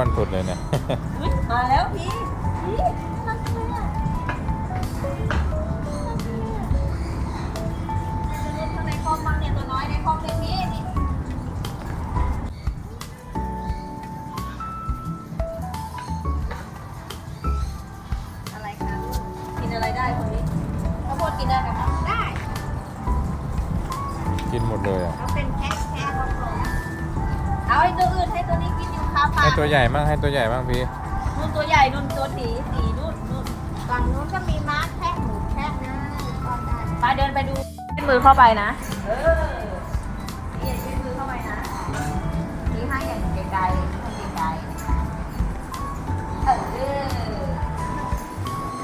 อ้วนสุดเลยเนี่ย มาแล้วพี่พี่น่ารักเลยอะข้างในคอมบ้างเนี่ยตัวน้อยในคอมเลยพี่นี่อะไรคะกินอะไรได้คนนี้ข้าวโพดกินได้ไหมคะได้กินหมดเลยอะเอาเป็นแค่แค่ของผมเอาไอ้ตัวอื่นให้ตัวนี้กินอยู่คาปาให้ตัวใหญ่มั่งให้ตัวใหญ่มั่งพี่นุ่นตัวใหญ่นุ่นตัวสีสีนุ่นนุ่นฝั่งนู้นก็มีม้าแค่หมูแค่นะก็ได้ไปเดินไปดูยื่นมือเข้าไปนะ เออนี่ยื่นมือเข้าไปนะนี่ให้อย่างไกลๆให้ไกลๆเออ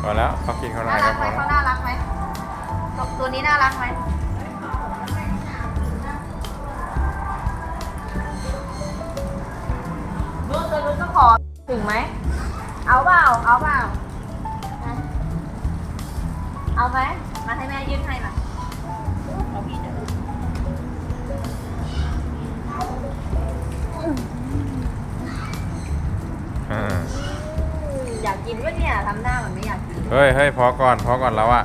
พอแล้วเขากินเขาหน่น่าอยรัก็กไหพมอเขาน่ารักไหมตัวตัวนี้น่ารักไหม ถึงไหม เอาเปล่า เอาเปล่านะเอาไหม มาให้แม่ยื่นให้มาเอาพี่เดี๋ยวอืมอยากกินวะเนี่ยทำหน้าเหมือนไม่อยากกิน เฮ้ยเฮ้ยพอก่อน พอก่อนแล้วอะ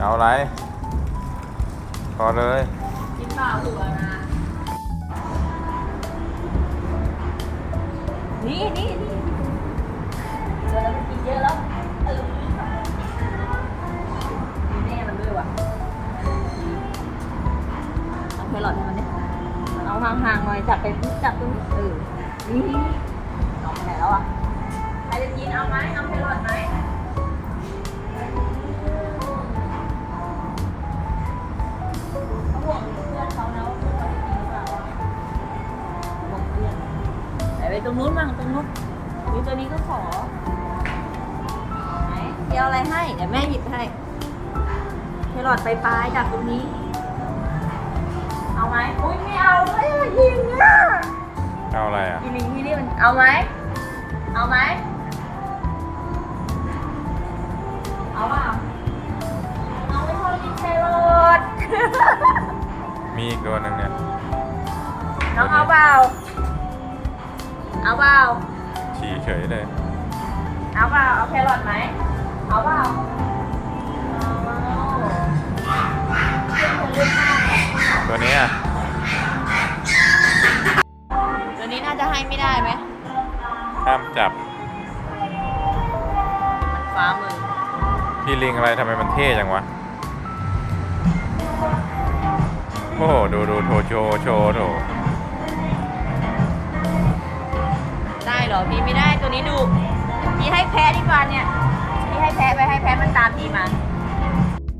เอาอะไร พอเลย กินเปล่าหัวนะ จับตรงนี้เออนี่น้องไปไหนแล้วอะใครจะกินเอาไหมเอาแครอทไหมเขาห่วงเพื่อนเขานะว่าเพื่อนเขาจะกินหรือเปล่าห่วงเพื่อนแต่ไปตรงนู้นบ้างตรงนู้นนี่ตัวนี้ก็ขอไหนเดี๋ยวอะไรให้เดี๋ยวแม่หยิบให้แครอทไปปลายจากตรงนี้ เอาไหมอุ้ยไม่เอาด้วยอะยิงอะ เอาอะไรอะ อีลิงที่นี่มันเอาไหมเอาไหมเอาเปล่าเอาไม่ชอบกินแครอทมีอีกตัวหนึ่งเนี่ย น้องเอาเปล่าเอาเปล่าฉี่เฉยเลย เอาเปล่าเอาแครอทไหมเอาเปล่าเอาเชื่อคนเลือกมากตัวนี้อะตัวนี้น่า จะให้ไม่ได้ไหมห้ามจับมันฟ้ามือพี่ลิงอะไรทำไมมันเท่จังวะ โอ้โหดูดูโถโชว์โชว์โถได้เหรอพี่ไม่ได้ตัวนี้ดูพี่ให้แพ้ดีกว่าเนี่ยพี่ให้แพ้ไปให้แพ้มันตามพี่มา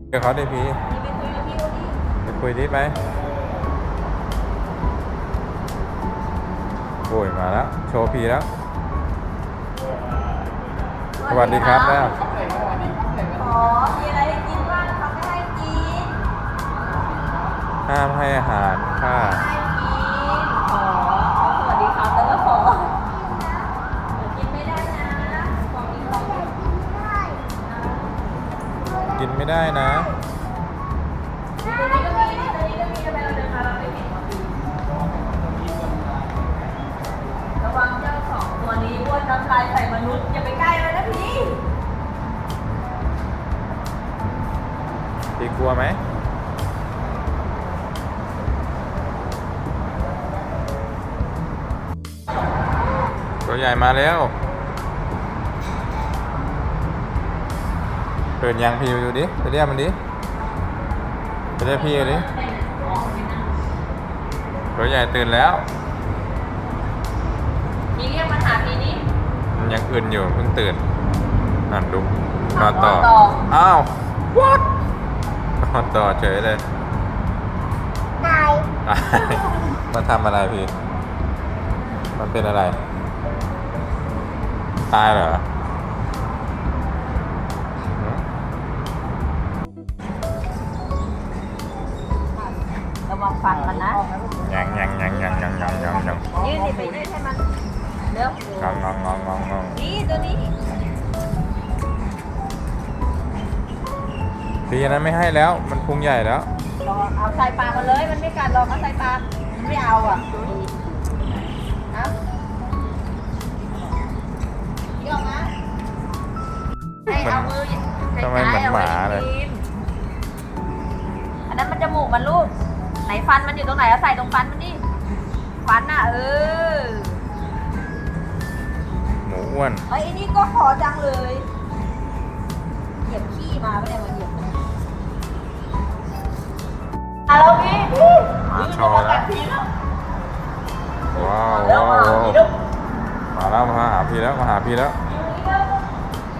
เดี๋ยวเขาได้พี่พี่ไปคุยกับพี่ดูดิไปคุยดิไป โอ้ยมาแล้ว โชว์พีแล้ว สวัสดีครับแล้วขอมีอะไรให้กินบ้างเขาไม่ให้กินห้ามให้อาหารค่ะให้กินขอเขาสวัสดีครับแล้วก็ขอเดี๋ยวกินไม่ได้นะของกินของกินกินไม่ได้นะ ตัวใหญ่มาแล้วเปิดยังพี่ดูดิไปเรียกมันดิไปเรียกพี่ดิตัวใหญ่ตื่นแล้วมีเรียกมาหาพี่นี่มันยังอื่นอยู่เพิ่งตื่นนั่นดูนอนต่อนอนต่ออ้าว what นอนต่อเฉยเลยตายตายมาทำอะไรพี่ มันเป็นอะไร ตายเหรอหืมระวังฟันมันนะ ยังยังยังยังยังยังยังยังยืดดิไปยืดให้มันเร็วงองงองงองงองงองนี่ตัวนี้พี่อันนั้นไม่ให้แล้ว มันพุงใหญ่แล้ว ลองเอาใส่ปากมาเลย มันไม่กัดหรอกเอาใส่ปากมันไม่เอาอะเอา เหมือนเอามือทำไมเหมือนหมาเลย อันนั้นมันจมูกมันลูก ไหนฟันมันอยู่ตรงไหนเอาใส่ตรงฟันมันดิ ฟันน่ะเออ หมูอ้วนเอ้ยไอ้นี่ก็ขอจังเลย เหยียบขี้มาไม่ได้มาเหยียบนะเอาแล้วพี่มาโชว์แล้วพี่แล้ว ว้าวแล้วว้าวมาว้าวพี่แล้วมาแล้วมาหาพี่แล้วมาหาพี่แล้ว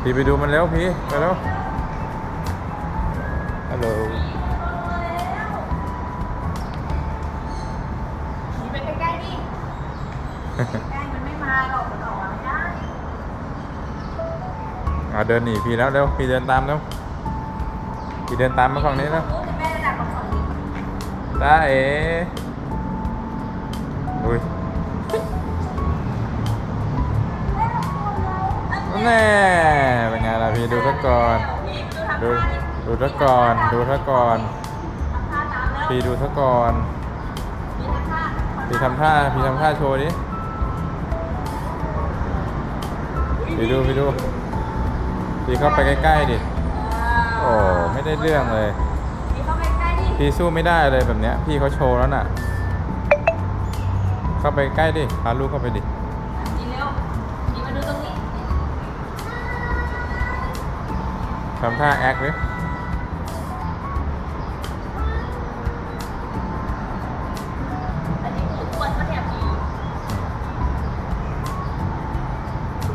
พี่ไปดูมันเร็วพี่ไปเร็วฮัลโหลพี่ไปใกล้ๆดิใกล้มันไม่มาหรอกมันออกมาไม่ได้อ่าเดินหนีพี่แล้วเร็วพี่เดินตามเร็วพี่เดินตามมาฝั่งนี้แล้วพูดจะแม่ระดับของสองนิ้วตาเอ๋อุ้ย แน่เป็นไงล่ะพี่ดูซะก่อน ดูดูซะก่อนดูซะก่อนพี่ดูซะก่อนพี่ทำท่าพี่ทำท่าโชว์ดิพี่ดูพี่ดูพี่เข้าไปใกล้ๆดิโอ้ไม่ได้เรื่องเลยพีเข้าไปใกล้ดิพี่สู้ไม่ได้เลยแบบเนี้ยพี่เขาโชว์แล้วน่ะ เข้าไปใกล้ดิพาลูกเข้าไปดิ ทำท่าแอคดิอันนี้หมูอ้วนปะเนี่ยพี่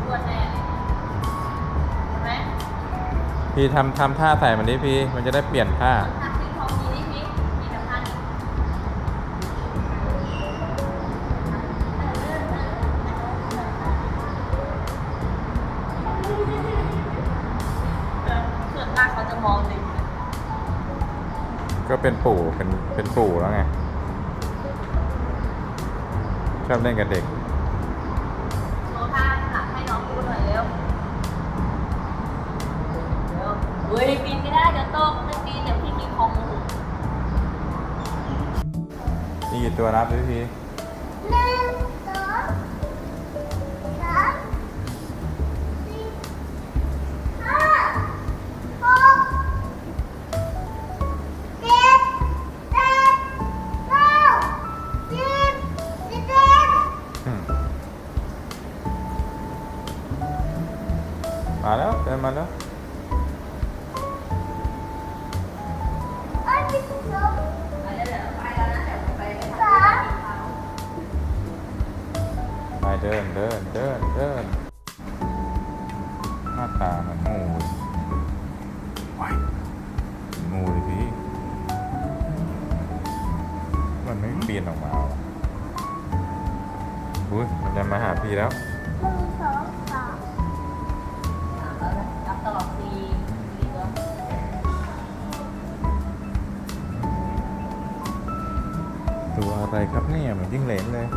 อ้วนแน่เลยเห็นไหมพี่ทำทำท่าใส่มันดิพี่ มันจะได้เปลี่ยนท่า ก็เป็นปู่เป็นเป็นปู่แล้วไงชอบเล่นกับเด็กโชว์ท่าหลังให้น้องดูหน่อยเร็วเร็วเฮ้ยปีนไม่ได้เดี๋ยวตกไม่ปีนเดี๋ยวพี่มีคองมือมีกี่ตัวนับดิพี่หนึ่ง มาแล้วเดินมาแล้วไปเดินเดินเดินเดินหน้าตาเหมือนงูว้ายงูเลยพี่มันไม่เปลี่ยนออกมาออุ้ยมันจะมาหาพี่แล้วหนึ่งสอง อะไรครับเนี่ยเหมือนจิ้งเหลนเลย